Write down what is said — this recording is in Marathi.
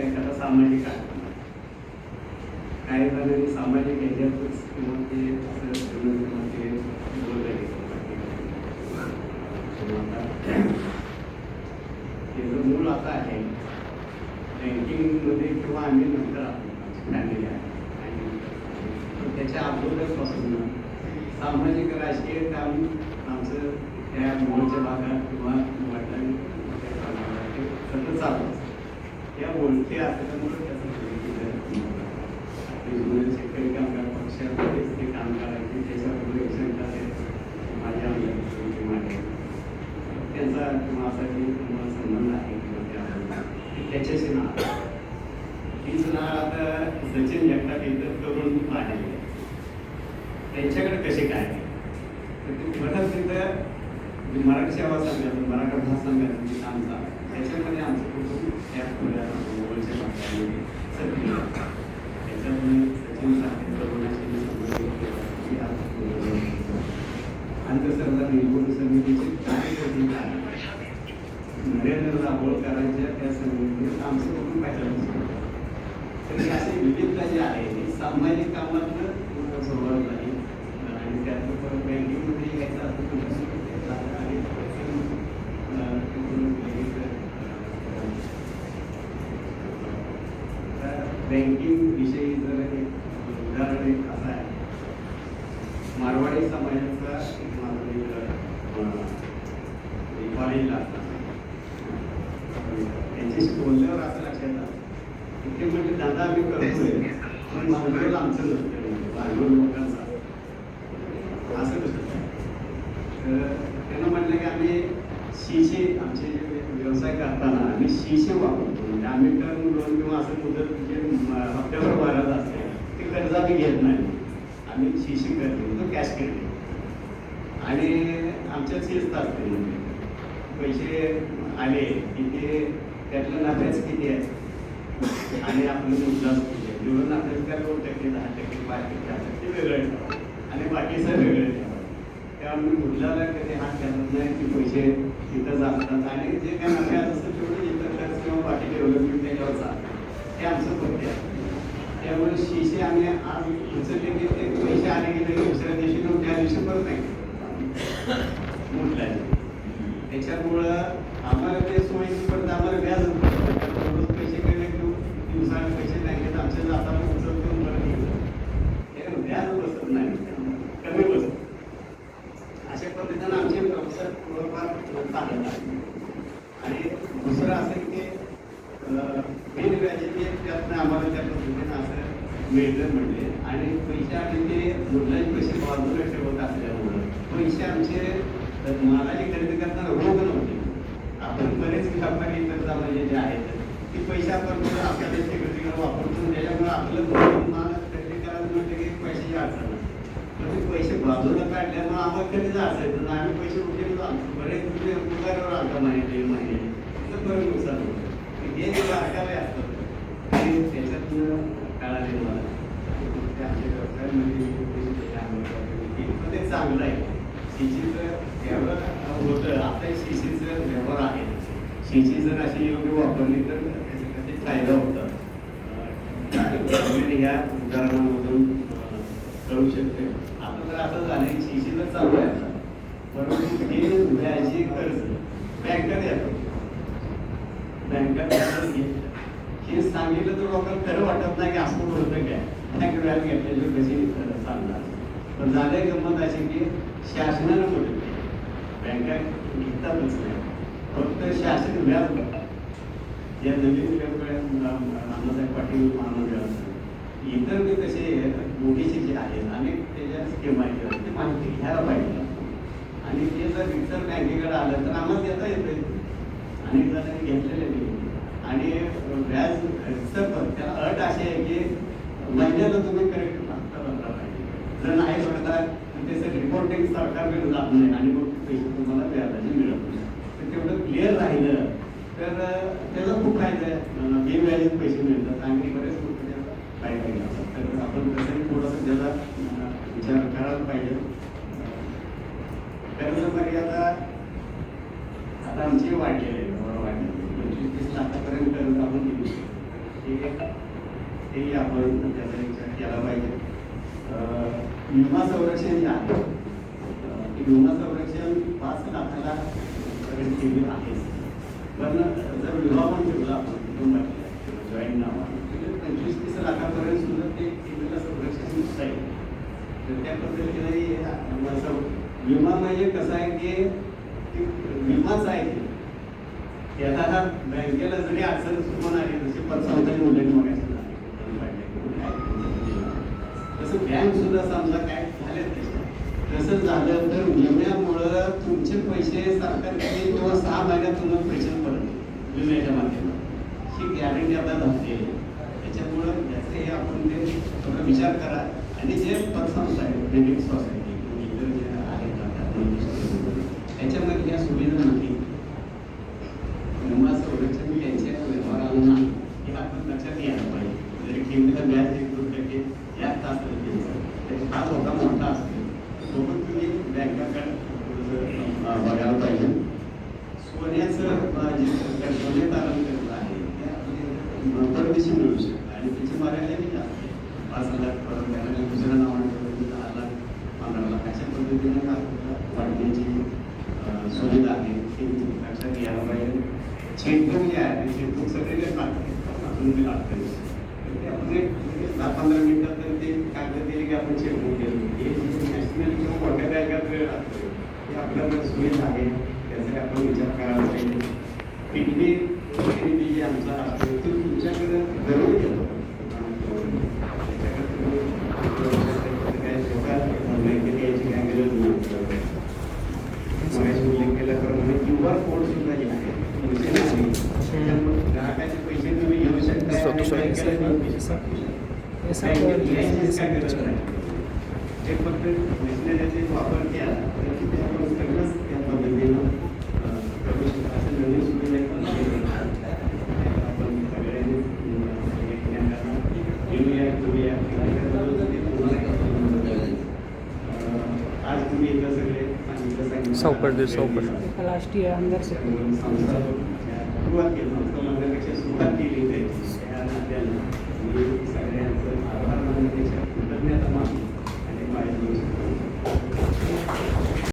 कार्यक्रम आहे एखादा सामाजिक आहे. काही जणांनी सामाजिक ह्याच्यातच किंवा ते असं किंवा ते बोलले. त्याचं मूळ आता आहे. बँकिंगमध्ये किंवा आम्ही नंतर आमची फॅमिली आहे. आणि त्याच्या अगोदरपासून सामाजिक राजकीय काम आमचं त्या मूळच्या भागात किंवा वडिलांनी सतत चालू या त्या ओळखी असल्यामुळे त्याचं शेतकरी कामगार पक्षामध्येच ते काम करायचे त्याच्याबरोबर एकशंका ते माझ्या आमदार माझे त्यांचा किंवा असा काही संबंध आहे किंवा त्या त्याच्याशी ना तीच ना आता सचिन जगताप इतर तरुण आहे त्यांच्याकडे कसे काय तर ते परत तिथं मराठी सेवा संघाचं मराठा भाषा संघाचं काम चालू त्याच्यामध्ये आमचं कुटुंब त्या पुढ्या जवळच्या भागामध्ये सक्रिय आहे. त्याच्यामुळे सचिन सारखे तरुणाशी मी संबंधित केला की आज आंतरसरकार निवडणूक समितीचे कार्यकर्ते काय नरेंद्र दाभोळकरांच्या त्या समितीत आमचं कुटुंब पाहिलं तर ही अशी विविधता जी आहे. ती सामाजिक कामातनं सुरुवात झाली. आणि त्यातून परत बँकिंगमध्ये यायचं असं तर ते झालं. आणि बँकिंग विषयी जर एक उदाहरण एक असं आहे. मारवाडी समाजाचा एक एक कॉलेजला त्यांच्याशी बोलल्यावर असं लक्षात आलं. ते म्हणजे दादा आम्ही करतोय. पण भांडवल आमचं नसतं भांडवल लोकांचं. असं कसं? तर त्यांना म्हटलं की आम्ही शिशे आमचे जे व्यवसाय करताना आम्ही शिशे वापरतो. म्हणजे आम्ही टर्म लोन किंवा असं मुदत जे हप्त्यावर भरत असते ते कर्ज आम्ही घेत नाही. आम्ही शिशी करतो तो कॅश करतो आणि आमच्यात शिस्त असते म्हणजे पैसे आले की ते त्यातलं नफ्याच किती आहे? आणि आपलं मुद्दा किती आहे? जेवढं आपल्याला काय दोन टक्के दहा टक्के पाच टक्के असतात ते वेगळं आणि बाकीचं वेगळं त्यामुळे मुद्दाला कधी हात घालत नाही की पैसे तिथं जातात. आणि जे काय नफ्यात असतं तेवढं इतर खर्च किंवा बाकी डेव्हलपमेंट त्याच्यावर ते हे आमचं पक्ष आहे. त्यामुळे शिशे आम्ही आज उचलले की ते पैसे आले की लगेच दुसऱ्या दिवशी मग त्या दिवशी परत नाही. म्हटलं त्याच्यामुळं आम्हाला ते सोयी पडतं आम्हाला व्याज रोज पैसे गेले की दिवसाने पैसे बँकेत आमच्या जाताना उचलतो बरं घेतो हे व्याज बसत नाही कमी बसत अशा पद्धतीनं आमचे व्यवसाय थोडंफार चालत आहे आणि दुसरं असं की वेगवेगळ्या त्यातनं आम्हाला त्या पद्धतीनं असं मिळतं आणि पैसे आम्ही ते मुलांचे पैसे बाजूला ठेवत असल्यामुळं पैसे आमचे मालाची खरेदी करताना रोग नव्हते. आपण बरेच व्यापारी इतर समाजे जे आहेत ते पैसे आपण आपल्याला सेक्रेटरीकडे वापरतो. त्याच्यामुळे आपलं माल खरेदी करायला म्हटलं की पैशाची अडचण आहे. पण ते पैसे बाजूला काढल्यामुळे आम्हाला कधीच असायचं ना आम्ही पैसे कुठे बरेच म्हणजे पगारावर आलता महिने महिने तर बरं नुकसान होतं. हे जे अडकावे असतात ते त्याच्यातनं कळाले मला ते चांगलं आहे शेतीचं एवढं होतं आता शेतीचं व्यवहार आहे शेती जर अशी योग्य वापरली तर त्याचा फायदा होता या उदाहरणामधून कळू शकते आता तर असं झालं की शेती तर चालू आहे परंतु हे व्याजी कर्ज बँकेत हे सांगितलं तर लोकांना खरं वाटत नाही की असं होतं काय. बँक व्याज घेतल्याशिवाय कशी सांगणार पण झाले गंमत अशी की शासनानं म्हटलं बँका घेतातच नाही फक्त शासन व्याज भरतं. या नवीन नानासाहेब पाटील महामंडळ इतर ते कसे मोठीचे जे आहेत अनेक त्याच्या स्कीम आहेत ते माहिती घ्यायला पाहिजे आणि ते जर इतर बँकेकडे आलं तर आम्हाला देता येतं अनेक जणांनी घेतलेले आणि व्याज खर्च पण त्याला अट अशी आहे की महिन्याला तुम्ही करेक्ट हप्ता भरला पाहिजे जर नाही म्हणताय त्याचं रिपोर्टिंग सरकारकडे जात नाही आणि मग पैसे तुम्हाला व्याजाचे मिळत नाही. तर तेवढं क्लिअर राहिलं. तर त्याचा खूप फायदा आहे. बेव्याजीत पैसे मिळतात. आणि बरेच लोक त्याचा फायदा घेतात तर आपण कसंही थोडंसं त्याचा विचार करायला पाहिजे. कर्ज मर्यादा आता आमची वाढलेली आहे. बरोबर वाढलेली पंचवीस तीस लाखापर्यंत कर्ज आपण देऊ शकतो. एक तेही आपण त्याचा विचार केला पाहिजे. विमा संरक्षण जे आहे विमा संरक्षण पाच लाखाला पर्यंत केलेलं आहे. पण जर विमा पण ठेवला आपण कुटुंबातल्या जॉईंट नावाने पंचवीस तीस लाखापर्यंत सुद्धा ते केलेलं संरक्षण निघता तर त्या पद्धतीने हे विमा म्हणजे कसं आहे की विमाच आहे. त्याला की हा बँकेला जरी अडचण सुरू आली जशी पंचावन्न मुलांनी मगाशी तसं बँक सुद्धा समजा काय झाले तसं झालं तर विम्यामुळं तुमचे पैसे सरकारकडे किंवा सहा महिन्यात तुम्हाला पैसे पडले विम्याच्या माध्यमातून. ही गॅरंटी आता झाली त्याच्यामुळं याचं हे आपण ते थोडा विचार करा. आणि जे पतसंस्था आहे क्रेडिट सोसायटी इतर जे आहेत त्याच्यामध्ये या सुविधा नाही विमा संरक्षण त्यांच्या व्यवहारांना हे आपण लक्षात घ्यायला पाहिजे. जरी ठेवीला व्याज एक दोन टक्के जास्त असेल त्यांचं तर हा धोका मोठा असेल सोबत तुम्ही बँकाकडे थोडंसं, बघायला पाहिजे सोन्याचं अं, जे तारण करत आहे ते आपले परदेशी मिळू शकतं आणि त्याची मर्यादा किती पाच लाख दुसऱ्या नावाने दहा लाख पंधरा लाख अशा आपल्याला वाढण्याची सुविधा आहे ते लक्षात घ्यायला पाहिजे चेकबुक जे आहे ते चेकबुक सगळीकडे लागते ते तर ते आपण एक दहा पंधरा मिनिटात तर ते कागद दिले की आपण चेकबुक केलं. हे नॅशनल किंवा मोठ्या बँकात आपल्याला सुविधा आहे त्याचा आपण विचार करायला पाहिजे पिकनिक खरेदी जी आमचा असतो तो तुमच्याकडे जरूर येतो त्याच्याकडे तुम्ही काय स्वतः बँकेत यायची काय गरज नाही मगाशी उल्लेख केल्याप्रमाणे क्यू आर कोड सुद्धा जे आहे तुमचे नाही त्याच्यामुळे ग्राहकाचे पैसे तुम्ही घेऊ शकता आणि बँकेला पण पैसे पाठवू शकता. बँकेत यायचीच काय गरज नाही ते फक्त मेशनरीचे वापर केला तर तिथे आपण सगळंच त्या पद्धतीनं अं, करू शकतो असं नवीन सुविधा एक पण केलेली आहे. आपण सगळ्यांनी अं, एकमेकांना घेऊया घेऊया अं, आज तुम्ही इथं सगळे सांगितलं सांगितलं सावकाश दे, सावकाश. अंदर आमदार